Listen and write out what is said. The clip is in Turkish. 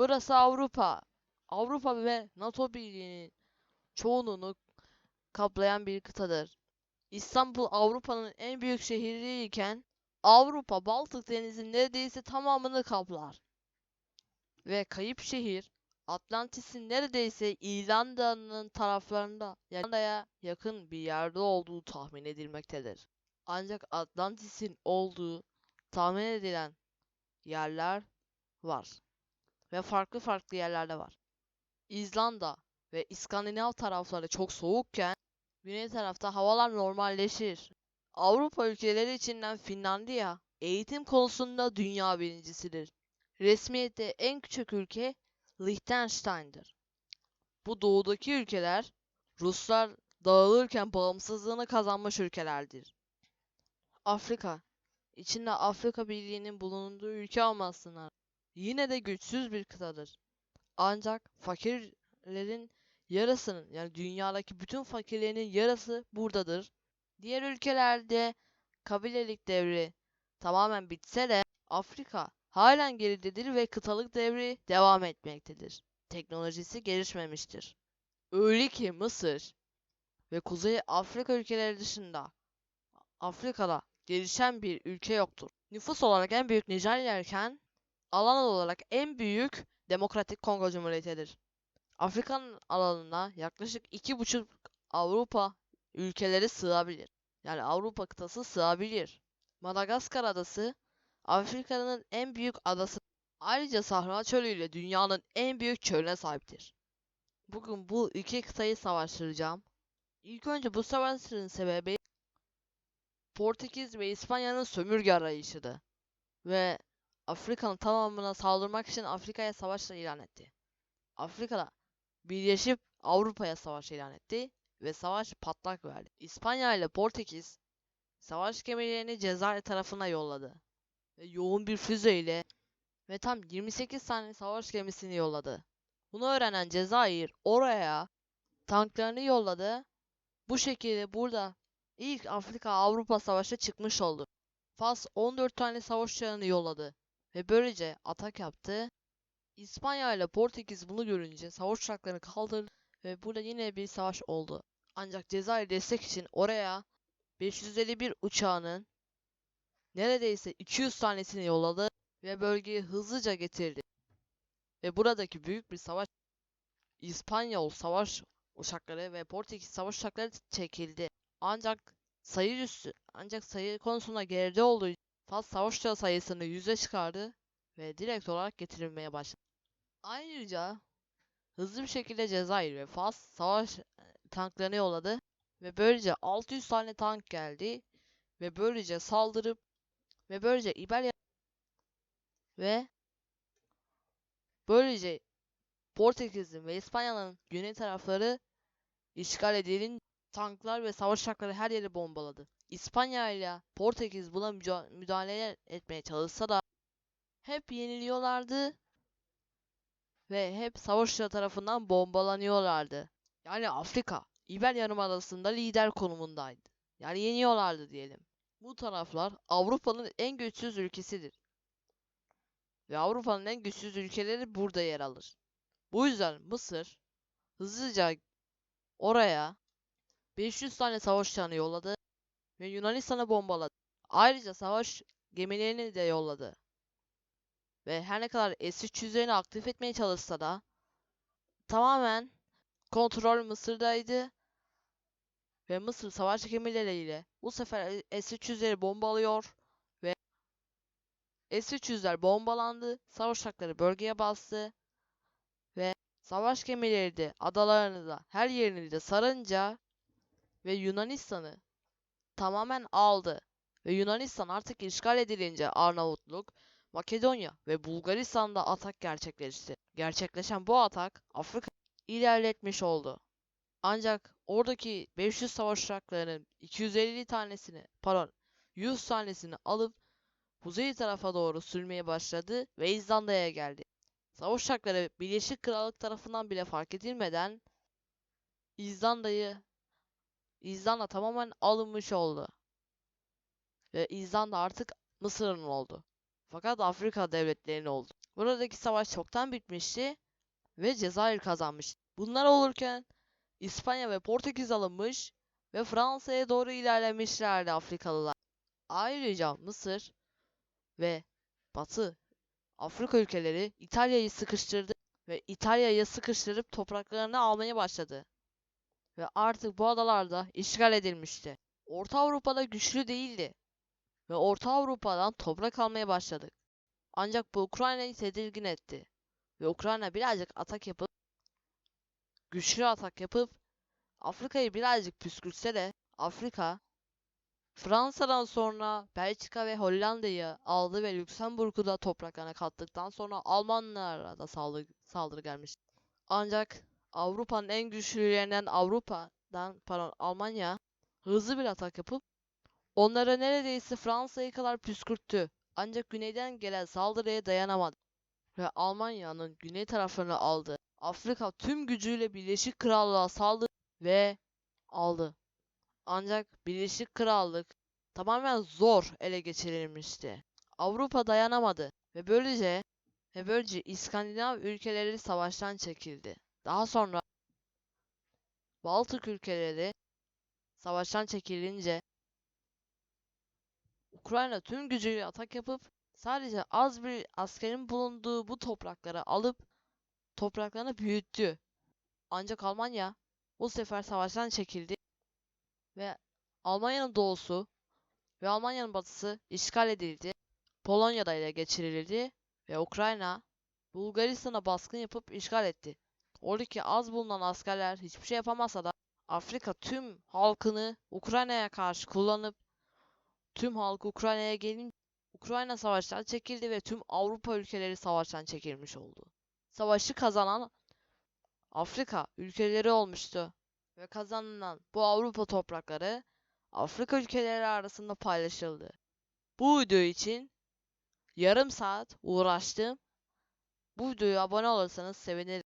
Burası Avrupa. Avrupa ve NATO Birliği'nin çoğunluğunu kaplayan bir kıtadır. İstanbul Avrupa'nın en büyük şehri iken Avrupa Baltık Denizi'nin neredeyse tamamını kaplar. Ve kayıp şehir Atlantis'in neredeyse İrlanda'nın taraflarında İrlanda'ya yakın bir yerde olduğu tahmin edilmektedir. Ancak Atlantis'in olduğu tahmin edilen yerler var. Ve farklı farklı yerlerde var. İzlanda ve İskandinav tarafları çok soğukken güney tarafta havalar normalleşir. Avrupa ülkeleri içinden Finlandiya eğitim konusunda dünya birincisidir. Resmiyette en küçük ülke Liechtenstein'dir. Bu doğudaki ülkeler Ruslar dağılırken bağımsızlığını kazanmış ülkelerdir. Afrika içinde Afrika Birliği'nin bulunduğu ülke olmasına yine de güçsüz bir kıtadır. Ancak fakirlerin yarısının yani dünyadaki bütün fakirlerin yarısı buradadır. Diğer ülkelerde kabilelik devri tamamen bitse de Afrika halen geridedir ve kıtalık devri devam etmektedir. Teknolojisi gelişmemiştir. Öyle ki Mısır ve Kuzey Afrika ülkeleri dışında Afrika'da gelişen bir ülke yoktur. Nüfus olarak en büyük Nijerya iken alan olarak en büyük Demokratik Kongo Cumhuriyeti'dir. Afrika'nın alanına yaklaşık 2,5 Avrupa ülkeleri sığabilir. Yani Avrupa kıtası sığabilir. Madagaskar adası Afrika'nın en büyük adası. Ayrıca Sahra Çölü ile dünyanın en büyük çölüne sahiptir. Bugün bu iki kıtayı savaştıracağım. İlk önce bu savaşların sebebi Portekiz ve İspanya'nın sömürge arayışıydı. Ve Afrika'nın tamamına saldırmak için Afrika'ya savaş ilan etti. Afrika'da birleşip Avrupa'ya savaş ilan etti ve savaş patlak verdi. İspanya ile Portekiz savaş gemilerini Cezayir tarafına yolladı. Ve yoğun bir füzeyle ve tam 28 tane savaş gemisini yolladı. Bunu öğrenen Cezayir oraya tanklarını yolladı. Bu şekilde burada ilk Afrika-Avrupa savaşı çıkmış oldu. Fas 14 tane savaş uçağını yolladı ve böylece atak yaptı. İspanya ile Portekiz bunu görünce savaş uçaklarını kaldırdı ve burada yine bir savaş oldu. Ancak Cezayir destek için oraya 551 uçağının neredeyse 200 tanesini yolladı ve bölgeyi hızlıca getirdi. Ve buradaki büyük bir savaş İspanyol savaş uçakları ve Portekiz savaş uçakları çekildi. Ancak sayı üstü ancak sayı konusunda geride olduğu Fas savaş uçağı sayısını 100'e çıkardı ve direkt olarak getirilmeye başladı. Ayrıca hızlı bir şekilde Cezayir ve Fas savaş e, tanklarını yolladı ve böylece 600 tane tank geldi ve böylece saldırıp ve böylece İberya ve böylece Portekiz'in ve İspanya'nın güney tarafları işgal edilince tanklar ve savaş uçakları her yeri bombaladı. İspanya ile Portekiz buna müdahale etmeye çalışsa da hep yeniliyorlardı ve hep savaş uçağı tarafından bombalanıyorlardı. Yani Afrika, İber Yarımadası'nda lider konumundaydı. Yani yeniyorlardı diyelim. Bu taraflar Avrupa'nın en güçsüz ülkesidir. Ve Avrupa'nın en güçsüz ülkeleri burada yer alır. Bu yüzden Mısır hızlıca oraya 500 tane savaş uçağını yolladı ve Yunanistan'ı bombaladı. Ayrıca savaş gemilerini de yolladı. Ve her ne kadar S-300'lerini aktif etmeye çalışsa da tamamen kontrol Mısır'daydı. Ve Mısır savaş gemileriyle bu sefer S-300'leri bombalıyor ve S-300'ler bombalandı. Savaş uçakları bölgeye bastı ve savaş gemileri de adalarını da her yerini de sarınca ve Yunanistan'ı tamamen aldı. Ve Yunanistan artık işgal edilince Arnavutluk, Makedonya ve Bulgaristan'da atak gerçekleşti. Gerçekleşen bu atak Afrika ilerletmiş oldu. Ancak oradaki 500 savaş uçaklarının 250 tanesini, pardon 100 tanesini alıp kuzey tarafa doğru sürmeye başladı ve İzlanda'ya geldi. Savaş uçakları Birleşik Krallık tarafından bile fark edilmeden İzlanda'yı İzlanda tamamen alınmış oldu. Ve İzlanda artık Mısır'ın oldu. Fakat Afrika devletlerinin oldu. Buradaki savaş çoktan bitmişti ve Cezayir kazanmış. Bunlar olurken İspanya ve Portekiz alınmış ve Fransa'ya doğru ilerlemişlerdi Afrikalılar. Ayrıca Mısır ve Batı Afrika ülkeleri İtalya'yı sıkıştırdı ve İtalya'yı sıkıştırıp topraklarını almaya başladı. Ve artık bu adalar da işgal edilmişti. Orta Avrupa'da güçlü değildi ve Orta Avrupa'dan toprak almaya başladık. Ancak bu Ukrayna'yı tedirgin etti ve Ukrayna birazcık atak yapıp güçlü atak yapıp Afrika'yı birazcık püskürtse de Afrika Fransa'dan sonra Belçika ve Hollanda'yı aldı ve Lüksemburg'u da topraklarına kattıktan sonra Almanlara da saldırı, saldırı gelmiş. Ancak Avrupa'nın en güçlülerinden Avrupa'dan pardon Almanya hızlı bir atak yapıp onlara neredeyse Fransa'yı kadar püskürttü. Ancak güneyden gelen saldırıya dayanamadı ve Almanya'nın güney taraflarını aldı. Afrika tüm gücüyle Birleşik Krallığa saldırdı ve aldı. Ancak Birleşik Krallık tamamen zor ele geçirilmişti. Avrupa dayanamadı ve böylece ve böylece İskandinav ülkeleri savaştan çekildi. Daha sonra Baltık ülkeleri savaştan çekilince Ukrayna tüm gücüyle atak yapıp sadece az bir askerin bulunduğu bu toprakları alıp topraklarını büyüttü. Ancak Almanya bu sefer savaştan çekildi ve Almanya'nın doğusu ve Almanya'nın batısı işgal edildi. Polonya'da ele geçirildi ve Ukrayna Bulgaristan'a baskın yapıp işgal etti. Oradaki az bulunan askerler hiçbir şey yapamasa da Afrika tüm halkını Ukrayna'ya karşı kullanıp tüm halk Ukrayna'ya gelin Ukrayna savaştan çekildi ve tüm Avrupa ülkeleri savaştan çekilmiş oldu. Savaşı kazanan Afrika ülkeleri olmuştu ve kazanılan bu Avrupa toprakları Afrika ülkeleri arasında paylaşıldı. Bu video için yarım saat uğraştım. Bu videoya abone olursanız sevinirim.